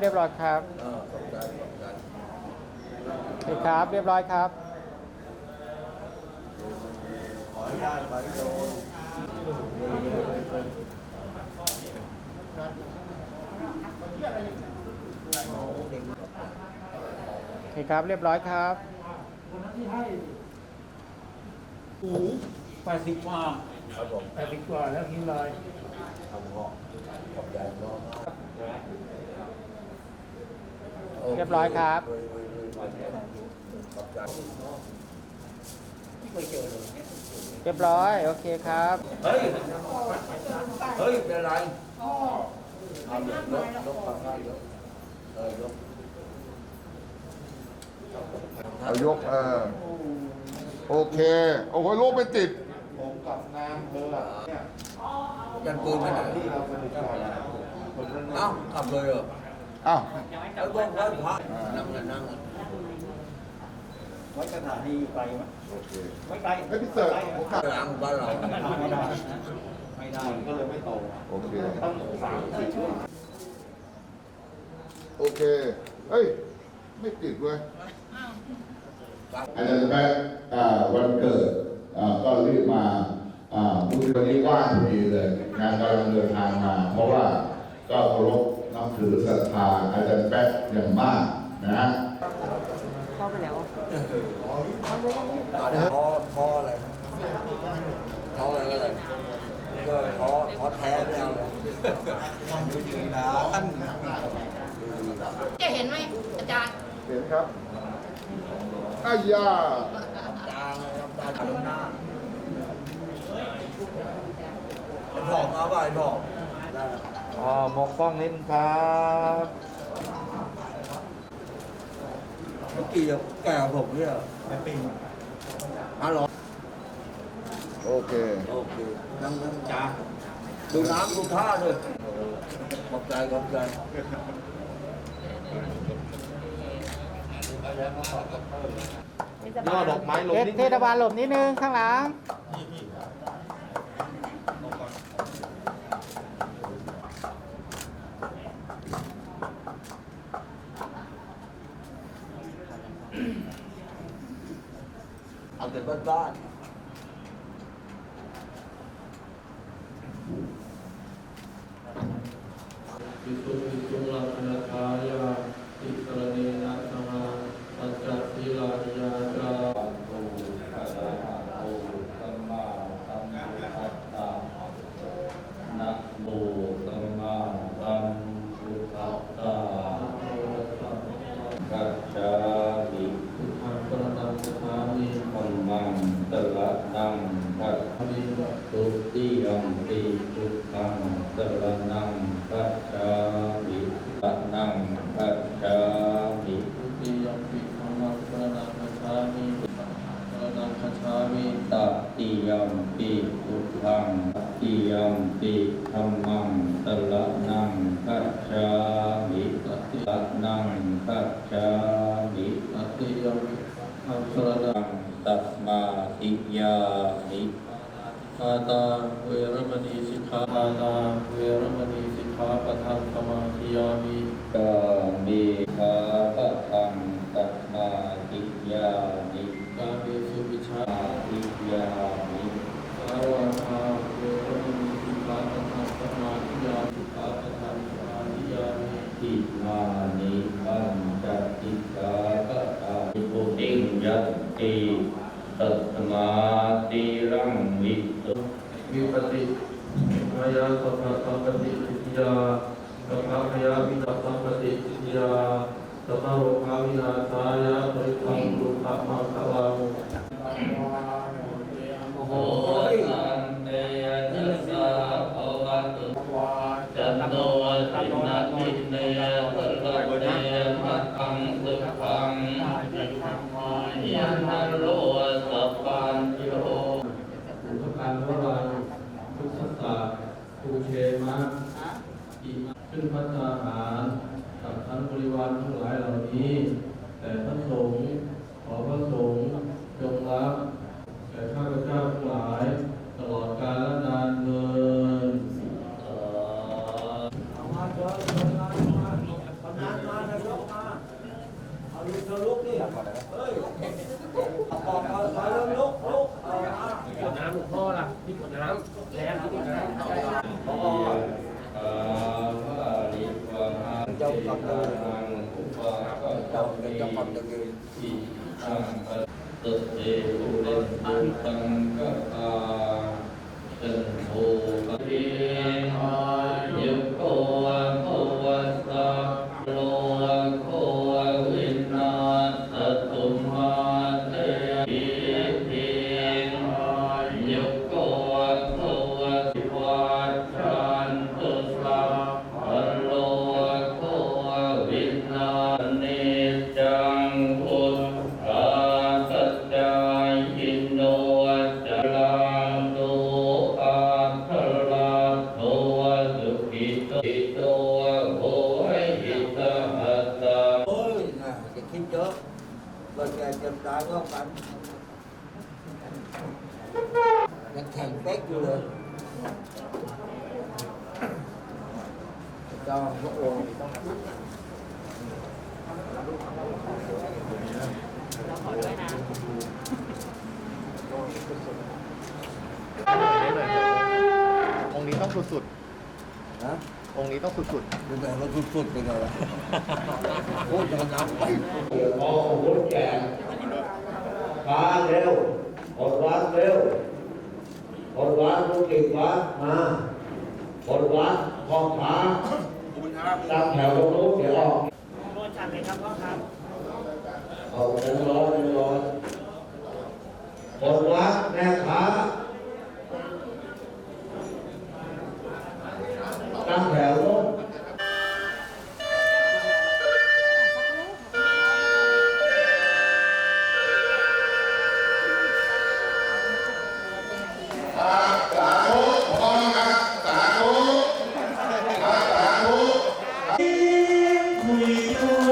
เรียบร้อยครับเออขอบใจขอบใจโอเคครับ เรียบร้อยครับขออนุญาตไปโดนโอเคครับเรียบร้อยครับโอ้โหแปดสิบกว่าครับผมแปดสิบกว่าแล้วทิ้งลายทำเหาะขอบใจน้อง เรียบร้อยครับขอบใจเรียบร้อย โอเคครับ เฮ้ย เฮ้ย เป็นไรเอายกยกยกปากกายกเออยกเอายกเออโอเค โอ้โหลูกไม่ติด ผมกับนางเธออะเนี่ยยันปืนไปไหนที่เราสนิทกันคนนั้นเอ้าขับเลยเหรอ อ้าวไอ้พวกไว้พระนั่งนั่งนั่งวัดสถานีอยู่ไกลไหมโอเคไม่ไกลให้พี่เสิร์ฟผมกลับหลังบ้านเราไม่ได้ไม่ได้ก็เลยไม่โตโอเคต้องสามสี่ชั่วโอเคเฮ้ย ไม่ติดเว้ยอาจารย์แป๊ะอ่วันเกิดก็รีบมาผู้ชวันนี้ว่างพอดีเลยงานกำลังเดินทางมา เพราะว่าก็เคารพ บถือศรัทธาอาจารย์แป๊ะอย่างมากนะเข้าไปแล้วตอนนี้ท้อท้ออะไรท้ออะไรก็เลยก็ท้อท้อแท้ไม่เอาเลยดูดีนะท่านจะเห็นไหมอาจารย์เห็นครับอายาตาตาตาหน้าไอ้บอกมาว่าไอ้บอกได้ อ๋อมกป้องนิดครับเมื่อกี้แก่ผมเนี่ยไม่เป็นฮัลโหลโอเคโอเคนั่งนั่งจ้าดูน้ำดูท่าเลยขอบใจขอบใจย่อดอกไม้ลงเทศนิดเทศบาลหลบนิดนึงข้างหลัง เอาแต่บ้าน วิสุวิสุลักขณทายาติสรณีนาสมาสัจจศีลานิยาจาโตอะระหะโตสัมมาสัมพุทธัสสะนะโมสัมมาสัมพุทธัสสะกัจจามิพุทธังสรณังคัจฉามิธัมมังสรณังคัจฉามิ ตุติยัมปิพุทธังสรณังคัจฉามิสรณังคัจฉามิทุติยัมปิธัมมังสรณังคัจฉามิสังฆังสรณังคัจฉามิตติยัมปิพุทธังตติยัมปิธัมมังสรณังคัจฉามิตติสรณังคัจฉามิตติยัมปิธัมมังสรณังตัสมาธิยามิ ปาตาเวรมณีสิกขาปาตาเวรมณีสิกขาปะทังสมาธิยามิกาเมฆาปะทังตัสมาธิยามิกาเมสุวิชาธิยามิสาวาคาเวรมณีสิกขาปะทังสมาธิยามิสิกขาปะทังสมาธิยามิทิมานิปัญจติกาปะทานิโพติงยัตติตัสมาติรังวิสุวิปติมายาสัพพะสัมปติสิทธิยาสัพพะมยาวินาศสัมปติสิทธิยาสัพพะโรคาวินาศายาปริทังตุขะมังคะลังโอ้โหอันเตยะนัสสะภะวะตุจันโนตินาติเนยะตระเนยะมัตตังสุขังยันนโรสัพพันโยทุกการวรังทุกสัสสะภูเชมะอิมาขึ้นพัฒนาหารกับทั้งบริวารทั้ งหลายเหล่านี้ แต่พระสงฆ์ขอพระสงฆ์จงรับายก็กันยังแข็งเป๊กอยู่เลยเจ้าพระองค์ต้ององค์นี้ต้องสุดนะๆองค์นี้ต้องสุดดูแบบว่าสุดๆไปเลยอะโคตรจะนับไปพอคนแก่ มาเร็วคนวัดเร็วคนวัดลูกศิษย์วัดมาคนวัดพ่อค้าตั้งแถวตรงนู้นเดี๋ยวออกโดนจัดเลยครับพ่อครับเอาเงินร้อยเงินร้อยคนวัดแม่ค้า ต่อ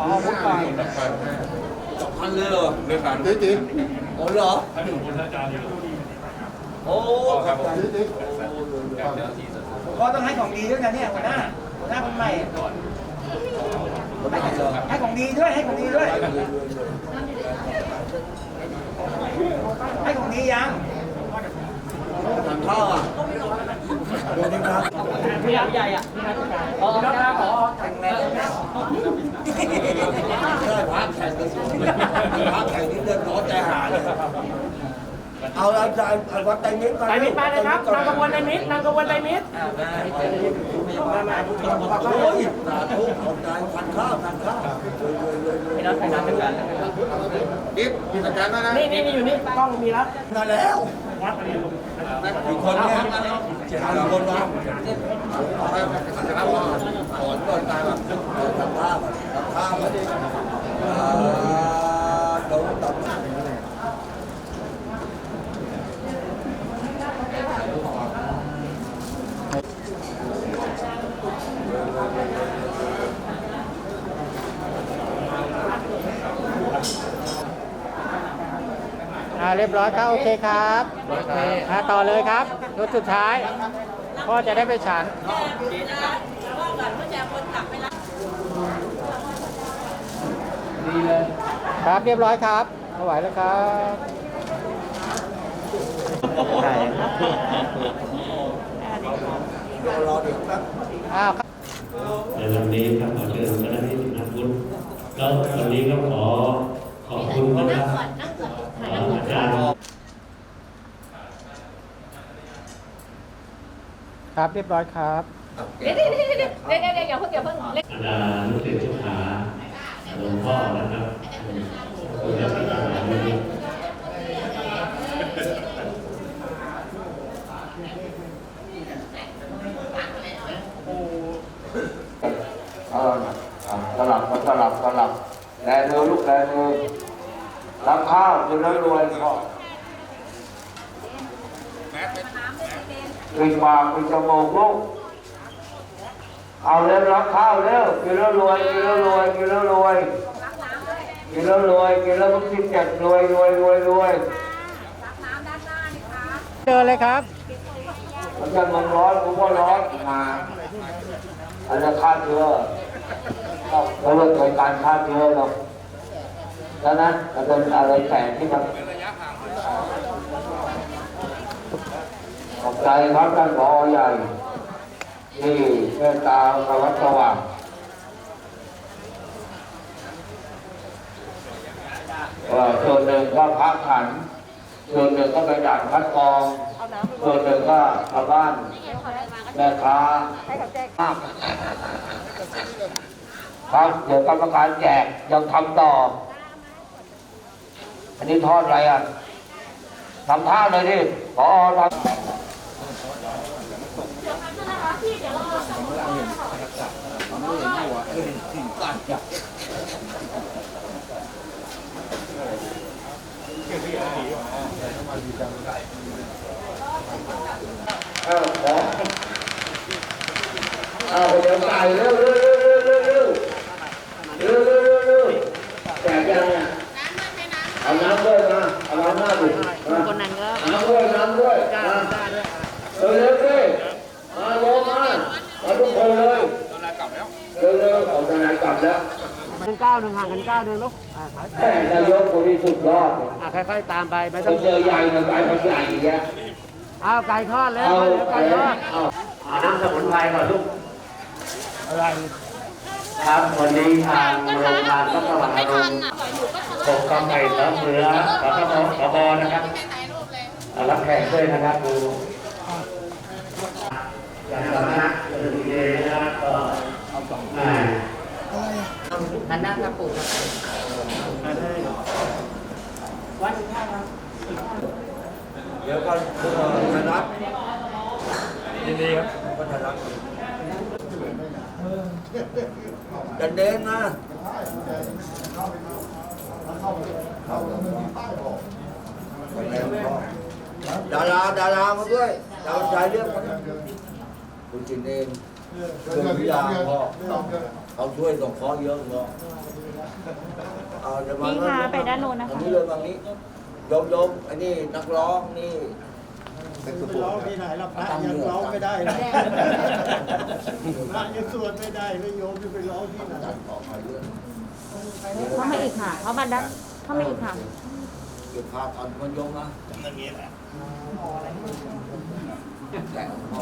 ขอพูดก่อนสองพันเลยเหรอเรื่องการติ๊กติ๊กโอ้เหรอโอ้ขอบใจติ๊กติ๊กก็ต้องให้ของดีด้วยนะเนี่ยหัวหน้าหัวหน้าคนใหม่ให้ของดีด้วยให้ของดีด้วย ให้ของดียังทานข้าวอะเดี๋ยวนี้ครับพี่ใหญ่อะพี่ครับ ได้พักแข่งกันพักแข่งนี่เดินร้อนใจหาเลยเอาอาจารย์วัดไตรมิตรไปมิตรมาเลยครับนางกระบวนไตมิตรนางกระบวนไตมิตรโอ้ยสาธุขอบใจทานข้าวทานข้าวพี่นัทไปนัทเป็นกันกิ๊บมีสัญญาณไหมนะนี่นี่นี่อยู่นี่กล้องมีแล้วมาแล้วอีกคนเนี่ยเจ็ดคนวะถอนก่อนตายแบบทำท่าแบบทำท่าแบบ อ่าโดนตับอ่าเรียบร้อยครับโอเคครับอ่าต่อเลยครับรถสุดท้ายพ่อจะได้ไปฉัน ครับเรียบร้อยครับไม่ไหวแล้วครับใช่รอเดี๋ยวแป๊บอ้าวครับในวันนี้ครับขอเชิญเจ้าหน้าที่สำนักพุทธแล้ววันนี้ก็ขอขอบคุณนะครับเอ่ออาจารย์ครับเรียบร้อยครับเดี๋ยวเดี๋ยวเดี๋ยวเดี๋ยวเดี๋ยวเดี๋ยวอย่าเพิ่งอย่าเพิ่งเล็กอาจารย์ลูกศิษย์ลูกหา หลวงพ่อนะครับคุณจะเป็นอะไรไม่รู้เอออะสลับมาสลับสลับแลมือลูกแลมือรับข้าวคุณรวยรวยพ่อปิดปากปิดจมูกลูก เอาเร็วรับข้าวเร็วกินแล้วรวยกินแล้วรวยกินแล้วรวยกินแล้วรวยกินแล้วมึงกินจัดรวยรวยรวยรวยเดินเลยครับมันจะมันร้อนกูก็ร้อนมาอันนั้นฆ่าเชื้อเราเลิกโดยการฆ่าเชื้อเราแล้วนะมันเป็นอะไรแฝงที่มันขอบใจครับท่านผอใหญ่ ที่เมตตาสวัสดิ์สว่างเอ่อส่วนหนึ่งก็พักขัน ส่วนหนึ่งก็ไปด่านคัดกรอง ส่วนหนึ่งก็ชาวบ้านแม่ค้าครับเดี๋ยวกรรมการแจกยังทำต่อ อันนี้ทอดอะไรอะทำท่าเลยดิพอทำ อ้าวขออ้าวเดี๋ยวตายเร็วเร็วเร็วเร็วเร็วเร็วเร็วเร็วเร็วแจกยังเนี่ยเอาน้ำด้วยมาเอาน้ำหน้าดิมาคนนั้นก็น้ำด้วยน้ำด้วยมาเร็วเร็วดิมาลงมามาทุกคนเลยเร็วเร็วเอาทนายกลับ แล้วกันก้าวหนึ่งห่างกันก้าวหนึ่งลูกอ่าแม่นายกคนนี้สุดยอดอ่าค่อยๆตามไปไม่คต้องนเจอใหญ่หน่อยไปคนใหญ่อย่างเงี้ยเอาไก่ทอดแล้วเอาเดี๋ยวไปไก่ทอดเอาเอาน้ำสมุนไพรก่อนลูก อะไรครับวันนี้ทางโรงงานก็สว่างอารมณ์ปกกำไก่เสริมเหลือขอขบขบนะครับอ่ารับแขกด้วยนะครับดูอย่างสำนักเออดีเลยนะครับก็อ่า หันหน้าครับปู่วัดข้าวครับเดี๋ยวก็เอ่อไทยรัฐยินดีครับก็ไทยรัฐเดินเดินมาดาราดารามาด้วยดาวชายเรื่องคุณจินเองคุณพิยาพ่อ เขาช่วยส่งเคราะห์เยอะเนาะเอาเดี๋ยวมานี่ค่ะไปด้านโน้นนะคะ อันนี้เลยตรงนี้โยมโยมอันนี้นักร้องนี่เป็นสุภาพที่ไหนเราพระยังร้องไม่ได้เลยพระยังสวดไม่ได้ไม่โยมจะไปร้องที่ไหนเข้ามาอีกค่ะเข้ามาด้านเข้ามาอีกค่ะ เก็บภาพตอนคนโยมนะแต่พ่อ